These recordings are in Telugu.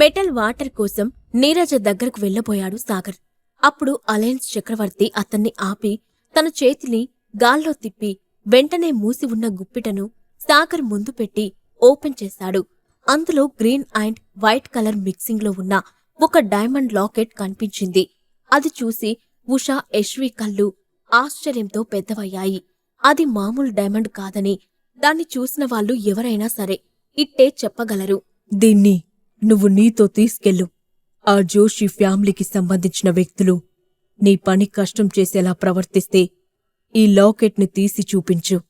మెటల్ వాటర్ కోసం నీరజ దగ్గరకు వెళ్ళబోయాడు సాగర్. అప్పుడు అలయన్స్ చక్రవర్తి అతన్ని ఆపి తన చేతిని గాల్లో తిప్పి వెంటనే మూసి ఉన్న గుప్పిటను సాగర్ ముందు పెట్టి ఓపెన్ చేశాడు. అందులో గ్రీన్ అండ్ వైట్ కలర్ మిక్సింగ్లో ఉన్న ఒక డైమండ్ లాకెట్ కనిపించింది. అది చూసి ఉషా యశ్వి కళ్ళు ఆశ్చర్యంతో పెద్దవయ్యాయి. అది మామూలు డైమండ్ కాదని దాన్ని చూసిన వాళ్ళు ఎవరైనా సరే ఇట్టే చెప్పగలరు. దీన్ని నువ్వు నీతో తీసుకెళ్ళు. ఆ జోషి ఫ్యామిలీకి సంబంధించిన వ్యక్తులు నీ పని కష్టం చేసేలా ప్రవర్తిస్తే ఈ లాకెట్ని తీసి చూపించు.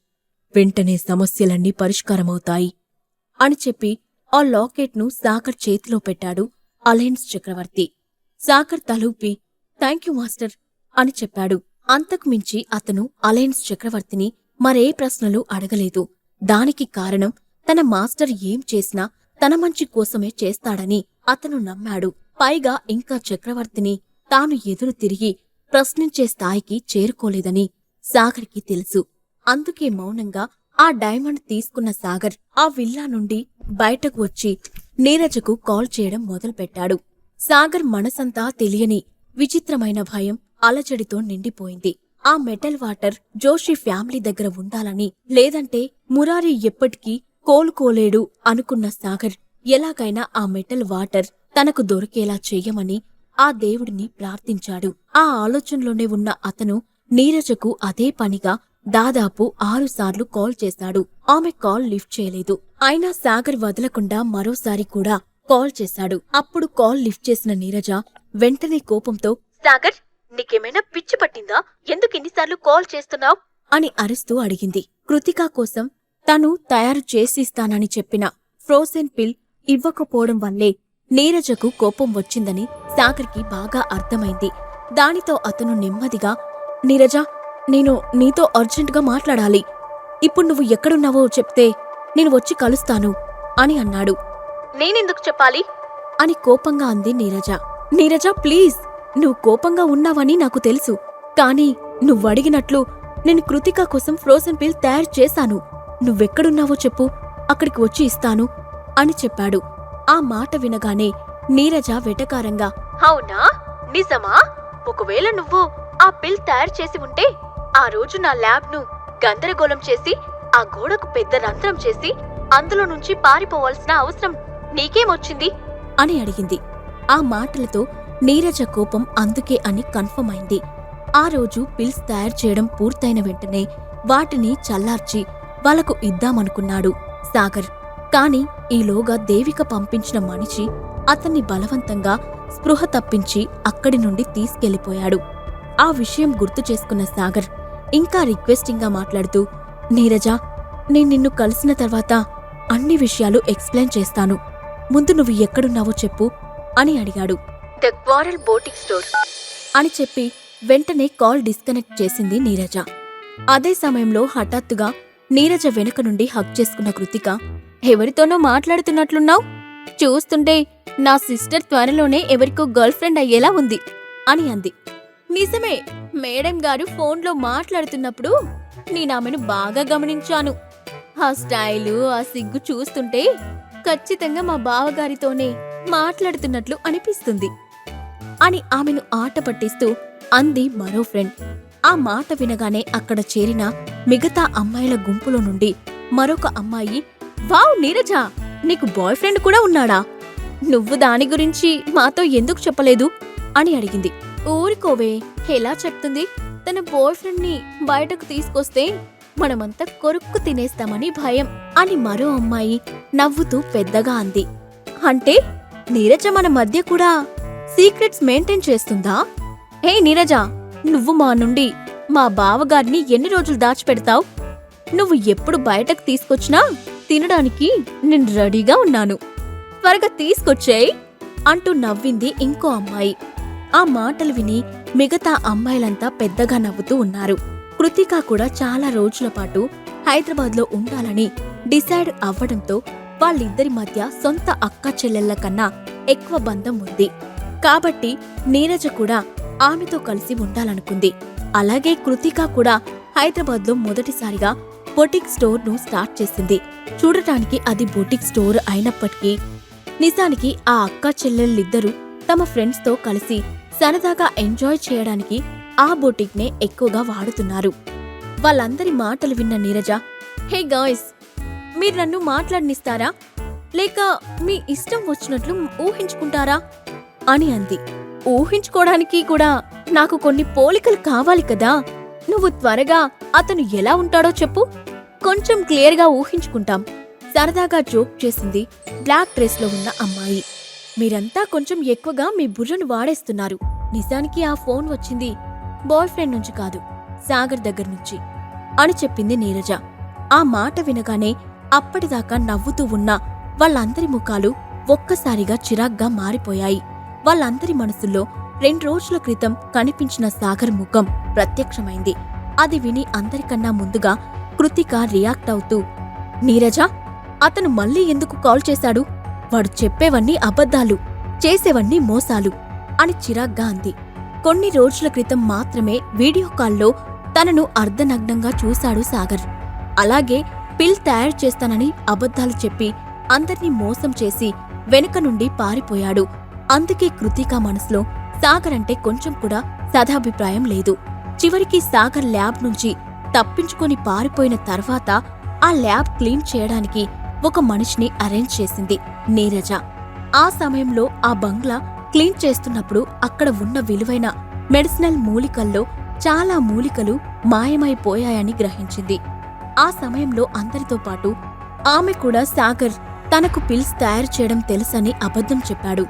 వెంటనే సమస్యలన్నీ పరిష్కారమవుతాయి అని చెప్పి ఆ లాకెట్ను సాకర్ చేతిలో పెట్టాడు అలయన్స్ చక్రవర్తి. సాకర్ తలూపి థ్యాంక్యూ మాస్టర్ అని చెప్పాడు. అంతకుమించి అతను అలయన్స్ చక్రవర్తిని మరే ప్రశ్నలు అడగలేదు. దానికి కారణం తన మాస్టర్ ఏం చేసినా తన మంచి కోసమే చేస్తాడని అతను నమ్మాడు. పైగా ఇంకా చక్రవర్తిని తాను ఎదురు తిరిగి ప్రశ్నించే స్థాయికి చేరుకోలేదని సాగర్కి తెలుసు. అందుకే మౌనంగా ఆ డైమండ్ తీసుకున్న సాగర్ ఆ విల్లా నుండి బయటకు వచ్చి నీరజకు కాల్ చేయడం మొదలుపెట్టాడు. సాగర్ మనసంతా తెలియని విచిత్రమైన భయం అలజడితో నిండిపోయింది. ఆ మెటల్ వాటర్ జోషి ఫ్యామిలీ దగ్గర ఉండాలని లేదంటే మురారి ఎప్పటికీ కోలుకోలేడు అనుకున్న సాగర్ ఎలాగైనా ఆ మెటల్ వాటర్ తనకు దొరికేలా చెయ్యమని ఆ దేవుడిని ప్రార్థించాడు. ఆ ఆలోచనలోనే ఉన్న అతను నీరజకు అదే పనిగా దాదాపు ఆరుసార్లు కాల్ చేశాడు. ఆమె కాల్ లిఫ్ట్ చేయలేదు. అయినా సాగర్ వదలకుండా మరోసారి కూడా కాల్ చేశాడు. అప్పుడు కాల్ లిఫ్ట్ చేసిన నీరజ వెంటనే కోపంతో సాగర్ నీకేమైనా పిచ్చి పట్టిందా? ఎందుకు ఇన్నిసార్లు కాల్ చేస్తున్నావు? అని అరుస్తూ అడిగింది. కృతికా కోసం తను తయారు చేసిస్తానని చెప్పిన ఫ్రోజెన్ పిల్ ఇవ్వకపోవడం వల్లే నీరజకు కోపం వచ్చిందని సాగర్కి బాగా అర్థమైంది. దానితో అతను నెమ్మదిగా నీరజ నేను నీతో అర్జెంటుగా మాట్లాడాలి. ఇప్పుడు నువ్వు ఎక్కడున్నావో చెప్తే నేను వచ్చి కలుస్తాను అని అన్నాడు. నేనెందుకు చెప్పాలి? అని కోపంగా అంది నీరజ. నీరజ ప్లీజ్ నువ్వు కోపంగా ఉన్నావని నాకు తెలుసు. కానీ నువ్వడిగినట్లు నేను కృతిక కోసం ఫ్రోజన్ పిల్ తయారు చేశాను. నువ్వెక్కడున్నావో చెప్పు అక్కడికి వచ్చి ఇస్తాను అని చెప్పాడు. ఆ మాట వినగానే నీరజ వెటకారంగా అవునా? నిజమా? ఒకవేళ నువ్వు ఆ పిల్ తయారు చేసి ఉంటే ఆ రోజు నా ల్యాబ్ను గందరగోళం చేసి ఆ గోడకు పెద్ద రంధ్రం చేసి అందులో నుంచి పారిపోవాల్సిన అవసరం నీకేమొచ్చింది? అని అడిగింది. ఆ మాటలతో నీరజ కోపం అందుకే అని కన్ఫర్మ్ అయింది. ఆ రోజు పిల్స్ తయారు చేయడం పూర్తయిన వెంటనే వాటిని చల్లార్చి వాళ్ళకు ఇద్దామనుకున్నాడు సాగర్. కాని ఈలోగా దేవిక పంపించిన మనిషి అతన్ని బలవంతంగా స్పృహ తప్పించి అక్కడి నుండి తీసుకెళ్ళిపోయాడు. ఆ విషయం గుర్తు చేసుకున్న సాగర్ ఇంకా రిక్వెస్టింగ్గా మాట్లాడుతూ నీరజ నేను నిన్ను కలిసిన తర్వాత అన్ని విషయాలు ఎక్స్ప్లెయిన్ చేస్తాను. ముందు నువ్వు ఎక్కడున్నావో చెప్పు అని అడిగాడు. ద క్వారల్ బోటింగ్ స్టోర్ అని చెప్పి వెంటనే కాల్ డిస్కనెక్ట్ చేసింది నీరజ. అదే సమయంలో హఠాత్తుగా నీరజ వెనుక నుండి హక్ చేసుకున్న కృతిక ఎవరితోనో మాట్లాడుతున్నట్లున్నావు? చూస్తుంటే నా సిస్టర్ త్వరలోనే ఎవరికో గర్ల్ ఫ్రెండ్ అయ్యేలా ఉంది అని అంది. నిజమే మేడం గారు ఫోన్లో మాట్లాడుతున్నప్పుడు నేనామెను బాగా గమనించాను. ఆ స్టైలు ఆ సిగ్గు చూస్తుంటే ఖచ్చితంగా మా బావగారితోనే మాట్లాడుతున్నట్లు అనిపిస్తుంది అని ఆమెను ఆట పట్టిస్తూ అంది మరో ఫ్రెండ్. ఆ మాట వినగానే అక్కడ చేరిన మిగతా అమ్మాయిల గుంపులో నుండి మరొక అమ్మాయి వావ్ నీరజ! నీకు బాయ్ ఫ్రెండ్ కూడా ఉన్నాడా? నువ్వు దాని గురించి మాతో ఎందుకు చెప్పలేదు? అని అడిగింది. ఊరుకోవే ఎలా చెప్తుంది? తన బాయ్ ఫ్రెండ్ని బయటకు తీసుకొస్తే మనమంతా కొరుక్కు తినేస్తామని భయం అని మరో అమ్మాయి నవ్వుతూ పెద్దగా అంది. అంటే నీరజ మన మధ్య కూడా సీక్రెట్స్ మెయింటైన్ చేస్తుందా? హే నీరజ! నువ్వు మా నుండి మా బావగారిని ఎన్ని రోజులు దాచిపెడతావు? నువ్వు ఎప్పుడు బయటకు తీసుకొచ్చినా తినడానికి నేను రెడీగా ఉన్నాను. త్వరగా తీసుకొచ్చేయ్ అంటూ నవ్వింది ఇంకో అమ్మాయి. ఆ మాటలు విని మిగతా అమ్మాయిలంతా పెద్దగా నవ్వుతూ ఉన్నారు. కృతిక కూడా చాలా రోజుల పాటు హైదరాబాద్లో ఉండాలని డిసైడ్ అవ్వడంతో వాళ్ళిద్దరి మధ్య సొంత అక్క చెల్లెళ్ళ కన్నా ఎక్కువ బంధం ఉంది. కాబట్టి నీరజ కూడా ఆమెతో కలిసి ఉండాలనుకుంది. అలాగే కృతిక కూడా హైదరాబాద్లో మొదటిసారిగా బొటిక్ స్టోర్ను స్టార్ట్ చేసింది. చూడటానికి అది బొటిక్ స్టోర్ అయినప్పటికీ నిజానికి ఆ అక్క చెల్లెళ్ళిద్దరూ తమ ఫ్రెండ్స్తో కలిసి సరదాగా ఎంజాయ్ చేయడానికి ఆ బొటిక్నే ఎక్కువగా వాడుతున్నారు. వాళ్ళందరి మాటలు విన్న నీరజ హే గాయ్స్ మీరు నన్ను మాట్లాడనిస్తారా? లేక మీ ఇష్టం వచ్చినట్లు ఊహించుకుంటారా? అని అంది. ఊహించుకోవడానికి కూడా నాకు కొన్ని పోలికలు కావాలి కదా. నువ్వు త్వరగా అతను ఎలా ఉంటాడో చెప్పు. కొంచెం క్లియర్గా ఊహించుకుంటాం. సరదాగా జోక్ చేసింది బ్లాక్ డ్రెస్లో ఉన్న అమ్మాయి. మీరంతా కొంచెం ఎక్కువగా మీ బుర్రను వాడేస్తున్నారు. నిజానికి ఆ ఫోన్ వచ్చింది బాయ్ ఫ్రెండ్ నుంచి కాదు సాగర్ దగ్గర నుంచి అని చెప్పింది నీరజ. ఆ మాట వినగానే అప్పటిదాకా నవ్వుతూ ఉన్న వాళ్ళందరి ముఖాలు ఒక్కసారిగా చిరాగ్గా మారిపోయాయి. వాళ్ళందరి మనసుల్లో రెండు రోజుల క్రితం కనిపించిన సాగర్ ముఖం ప్రత్యక్షమైంది. అది విని అందరికన్నా ముందుగా కృతిక రియాక్ట్ అవుతూ నీరజ అతను మళ్ళీ ఎందుకు కాల్ చేశాడు? వాడు చెప్పేవన్నీ అబద్ధాలు చేసేవన్నీ మోసాలు అని చిరాగ్గా అంది. కొన్ని రోజుల క్రితం మాత్రమే వీడియో కాల్లో తనను అర్ధనగ్నంగా చూశాడు సాగర్. అలాగే పిల్ తయారు చేస్తానని అబద్ధాలు చెప్పి అందర్నీ మోసం చేసి వెనుక నుండి పారిపోయాడు. అందుకే కృతిక మనసులో సాగర్ అంటే కొంచెం కూడా సదాభిప్రాయం లేదు. చివరికి సాగర్ ల్యాబ్ నుంచి తప్పించుకొని పారిపోయిన తర్వాత ఆ ల్యాబ్ క్లీన్ చేయడానికి ఒక మనిషిని అరేంజ్ చేసింది నీరజ. ఆ సమయంలో ఆ బంగ్లా క్లీన్ చేస్తున్నప్పుడు అక్కడ ఉన్న విలువైన మెడిసినల్ మూలికల్లో చాలా మూలికలు మాయమైపోయాయని గ్రహించింది. ఆ సమయంలో అందరితో పాటు ఆమె కూడా సాగర్ తనకు పిల్స్ తయారు చేయడం తెలుసని అబద్ధం చెప్పాడు.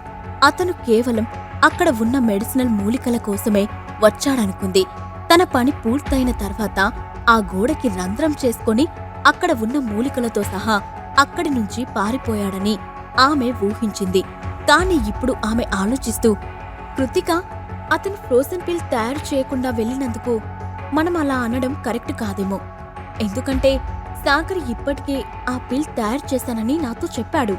అతను కేవలం అక్కడ ఉన్న మెడిసినల్ మూలికల కోసమే వచ్చాడనుకుంది. తన పని పూర్తయిన తర్వాత ఆ గోడకి రంధ్రం చేసుకొని అక్కడ ఉన్న మూలికలతో సహా అక్కడి నుంచి పారిపోయాడని ఆమె ఊహించింది. కాని ఇప్పుడు ఆమె ఆలోచిస్తూ కృతిక అతను ఫ్రోజన్ పిల్ తయారు చేయకుండా వెళ్ళినందుకు మనం అలా అనడం కరెక్ట్ కాదేమో. ఎందుకంటే సాగర్ ఇప్పటికే ఆ పిల్ తయారు చేశానని నాతో చెప్పాడు.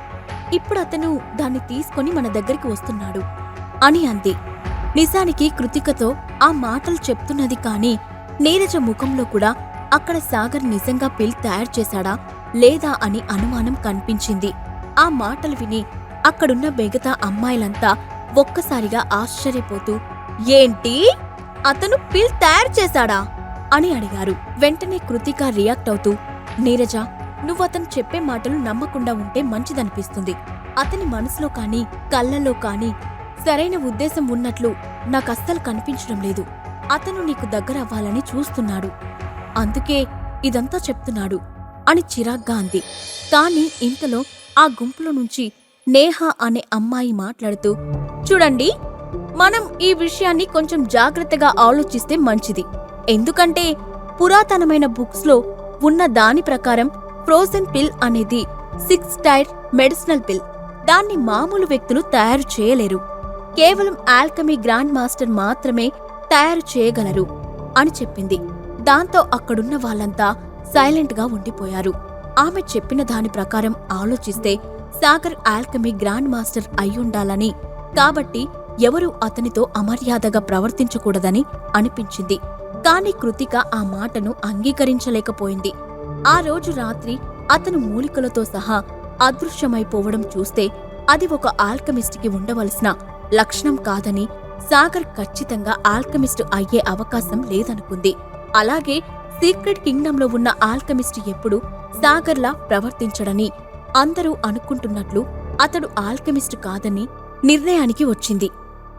ఇప్పుడు అతను దాన్ని తీసుకొని మన దగ్గరికి వస్తున్నాడు. అని అంది. నిజానికి కృతికతో ఆ మాటలు చెప్తున్నది కాని నీరజ ముఖంలో కూడా అక్కడ సాగర్ నిజంగా పిల్ తయారు చేశాడా లేదా అని అనుమానం కనిపించింది. ఆ మాటలు విని అక్కడున్న మిగతా అమ్మాయిలంతా ఒక్కసారిగా ఆశ్చర్యపోతూ ఏంటి? అతను పిల్ తయారు చేశాడా? అని అడిగారు. వెంటనే కృతిక రియాక్ట్ అవుతూ నీరజ నువ్వు అతను చెప్పే మాటలు నమ్మకుండా ఉంటే మంచిదనిపిస్తుంది. అతని మనసులో కాని కళ్ళల్లో కాని సరైన ఉద్దేశం ఉన్నట్లు నాకస్సలు కనిపించడం లేదు. అతను నీకు దగ్గర అవ్వాలని చూస్తున్నాడు. అందుకే ఇదంతా చెప్తున్నాడు అని చిరాగ్గా అంది. కాని ఇంతలో ఆ గుంపులో నుంచి నేహ అనే అమ్మాయి మాట్లాడుతూ చూడండి మనం ఈ విషయాన్ని కొంచెం జాగ్రత్తగా ఆలోచిస్తే మంచిది. ఎందుకంటే పురాతనమైన బుక్స్లో ఉన్న దాని ప్రకారం ఫ్రోజన్ పిల్ అనేది సిక్స్ టైర్ మెడిసినల్ పిల్. దాన్ని మామూలు వ్యక్తులు తయారు చేయలేరు. కేవలం ఆల్కమీ గ్రాండ్ మాస్టర్ మాత్రమే తయారు చేయగలరు అని చెప్పింది. దాంతో అక్కడున్న వాళ్ళంతా సైలెంట్గా ఉండిపోయారు. ఆమె చెప్పిన దాని ప్రకారం ఆలోచిస్తే సాగర్ ఆల్కమీ గ్రాండ్ మాస్టర్ అయ్యుండాలని కాబట్టి ఎవరూ అతనితో అమర్యాదగా ప్రవర్తించకూడదని అనిపించింది. కాని కృతిక ఆ మాటను అంగీకరించలేకపోయింది. ఆ రోజు రాత్రి అతను మూలికలతో సహా అదృశ్యమైపోవడం చూస్తే అది ఒక ఆల్కమిస్ట్కి ఉండవలసిన లక్షణం కాదని సాగర్ ఖచ్చితంగా ఆల్కమిస్ట్ అయ్యే అవకాశం లేదనుకుంది. అలాగే సీక్రెట్ కింగ్డంలో ఉన్న ఆల్కమిస్ట్ ఎప్పుడు సాగర్లా ప్రవర్తించడని అందరూ అనుకుంటున్నట్లు అతడు ఆల్కెమిస్ట్ కాదని నిర్ణయానికి వచ్చింది.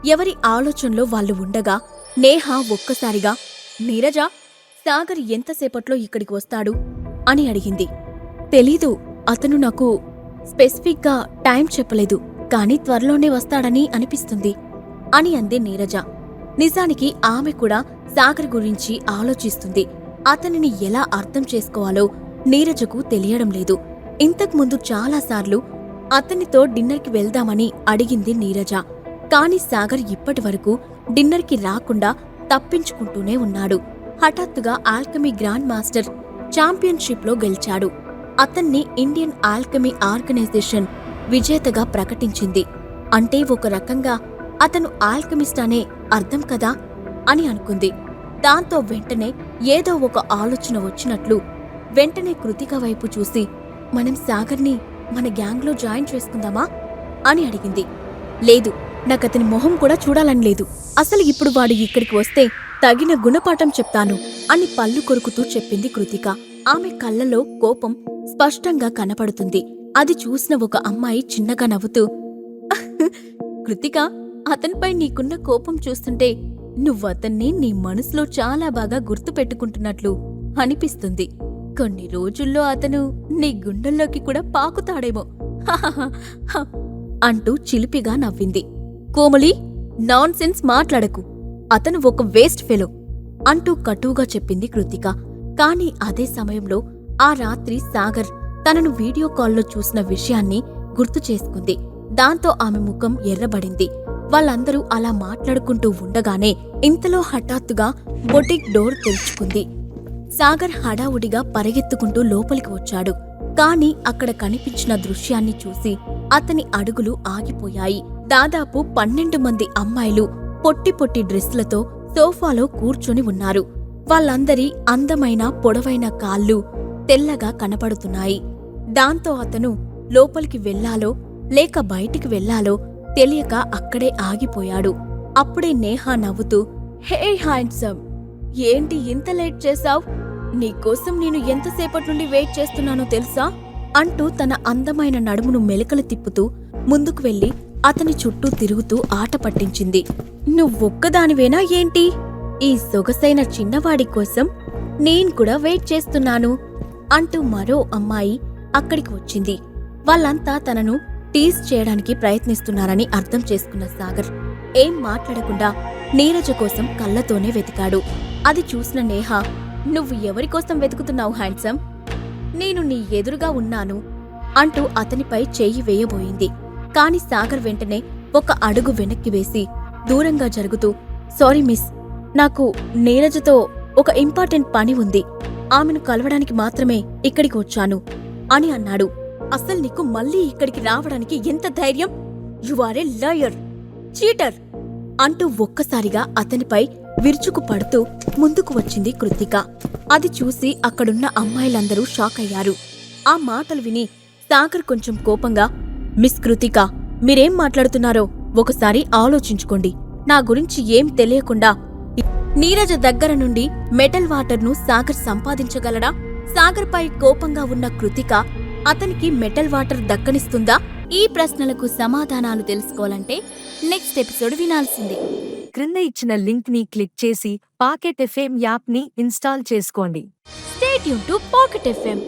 ఎవరి ఆలోచనలో వాళ్ళు ఉండగా నేహ ఒక్కసారిగా నీరజ సాగర్ ఎంతసేపట్లో ఇక్కడికి వస్తాడు? అని అడిగింది. తెలీదు అతను నాకు స్పెసిఫిక్గా టైం చెప్పలేదు కానీ త్వరలోనే వస్తాడని అనిపిస్తుంది అని అంది నీరజ. నిజానికి ఆమె కూడా సాగర్ గురించి ఆలోచిస్తుంది. అతనిని ఎలా అర్థం చేసుకోవాలో నీరజకు తెలియడం లేదు. ఇంతకుముందు చాలాసార్లు అతనితో డిన్నర్కి వెళ్దామని అడిగింది నీరజ. కాని సాగర్ ఇప్పటివరకు డిన్నర్కి రాకుండా తప్పించుకుంటూనే ఉన్నాడు. హఠాత్తుగా ఆల్కమీ గ్రాండ్ మాస్టర్ ఛాంపియన్షిప్లో గెలిచాడు. అతన్ని ఇండియన్ ఆల్కమీ ఆర్గనైజేషన్ విజేతగా ప్రకటించింది. అంటే ఒక రకంగా అతను ఆల్కమిస్ట్ అనే అర్థం కదా? అని అనుకుంది. దాంతో వెంటనే ఏదో ఒక ఆలోచన వచ్చినట్లు వెంటనే కృతిక వైపు చూసి మనం సాగర్ని మన గ్యాంగ్లో జాయిన్ చేసుకుందామా? అని అడిగింది. లేదు నాకతని మొహం కూడా చూడాలని లేదు. అసలు ఇప్పుడు వాడు ఇక్కడికి వస్తే తగిన గుణపాఠం చెప్తాను అని పళ్ళు కొరుకుతూ చెప్పింది కృతిక. ఆమె కళ్ళలో కోపం స్పష్టంగా కనపడుతుంది. అది చూసిన ఒక అమ్మాయి చిన్నగా నవ్వుతూ కృతిక అతనిపై నీకున్న కోపం చూస్తుంటే నువ్వతన్ని నీ మనసులో చాలా బాగా గుర్తుపెట్టుకుంటున్నట్లు అనిపిస్తుంది. కొన్ని రోజుల్లో అతను నీ గుండెల్లోకి కూడా పాకుతాడేమో. అంటూ చిలిపిగా నవ్వింది. కోమలి నాన్సెన్స్ మాట్లాడకు. అతను ఒక వేస్ట్ ఫెలో అంటూ కటువుగా చెప్పింది కృతిక. కాని అదే సమయంలో ఆ రాత్రి సాగర్ తనను వీడియో కాల్లో చూసిన విషయాన్ని గుర్తు చేసుకుంది. దాంతో ఆమె ముఖం ఎర్రబడింది. వాళ్ళందరూ అలా మాట్లాడుకుంటూ ఉండగానే ఇంతలో హఠాత్తుగా బొటిక్ డోర్ తెరుచుకుంది. సాగర్ హడావుడిగా పరిగెత్తుకుంటూ లోపలికి వచ్చాడు. కాని అక్కడ కనిపించిన దృశ్యాన్ని చూసి అతని అడుగులు ఆగిపోయాయి. దాదాపు పన్నెండు మంది అమ్మాయిలు పొట్టి పొట్టి డ్రెస్లతో సోఫాలో కూర్చొని ఉన్నారు. వాళ్ళందరి అందమైన పొడవైన కాళ్ళు తెల్లగా కనపడుతున్నాయి. దాంతో అతను లోపలికి వెళ్ళాలో లేక బయటికి వెళ్ళాలో తెలియక అక్కడే ఆగిపోయాడు. అప్పుడే నేహా నవ్వుతూ హే హ్యాండ్సమ్ ఏంటి ఇంత లేట్ చేశావ్? నీకోసం నేను ఎంతసేపటి నుండి వెయిట్ చేస్తున్నానో తెలుసా? అంటూ తన అందమైన నడుమును మెలికలు తిప్పుతూ ముందుకు వెళ్ళి అతని చుట్టూ తిరుగుతూ ఆట పట్టించింది. నువ్వొక్కదానివేనా ఏంటి? ఈ సొగసైన చిన్నవాడి కోసం నేను కూడా వెయిట్ చేస్తున్నాను అంటూ మరో అమ్మాయి అక్కడికి వచ్చింది. వాళ్ళంతా తనను టీజ్ చేయడానికి ప్రయత్నిస్తున్నారని అర్థం చేసుకున్న సాగర్ ఏం మాట్లాడకుండా నీరజ కోసం కళ్ళతోనే వెతికాడు. అది చూసిన నేహ నువ్వు ఎవరికోసం వెతుకుతున్నావు హ్యాండ్సమ్? నేను నీ ఎదురుగా ఉన్నాను అంటూ అతనిపై చెయ్యి వేయబోయింది. కాని సాగర్ వెంటనే ఒక అడుగు వెనక్కి వేసి దూరంగా జరుగుతూ సారీ మిస్ నాకు నీరజతో ఒక ఇంపార్టెంట్ పని ఉంది. ఆమెను కలవడానికి మాత్రమే ఇక్కడికి వచ్చాను అని అన్నాడు. అసలు నీకు మళ్ళీ ఇక్కడికి రావడానికి ఎంత ధైర్యం? You are a liar cheater అంటూ ఒక్కసారిగా అతనిపై విరుచుకు పడుతూ ముందుకు వచ్చింది కృతిక. అది చూసి అక్కడున్న అమ్మాయిలందరూ షాక్ అయ్యారు ఆ మాటలు విని సాగర్ కొంచెం కోపంగా మిస్ కృతిక మీరేం మాట్లాడుతున్నారో ఒకసారి ఆలోచించుకోండి. నా గురించి ఏం తెలియకుండా నీరజ దగ్గర నుండి మెటల్ వాటర్ను సాగర్ సంపాదించగలడా? సాగర్పై కోపంగా ఉన్న కృతిక అతనికి మెటల్ వాటర్ దక్కనిస్తుందా? ఈ ప్రశ్నలకు సమాధానాలు తెలుసుకోవాలంటే నెక్స్ట్ ఎపిసోడ్ వినాల్సిందే. క్రింద ఇచ్చిన లింక్ని క్లిక్ చేసి పాకెట్ ఎఫ్ఎం యాప్ని ఇన్స్టాల్ చేసుకోండి. స్టేట్ యూన్ టు పాకెట్ ఎఫ్ఎం.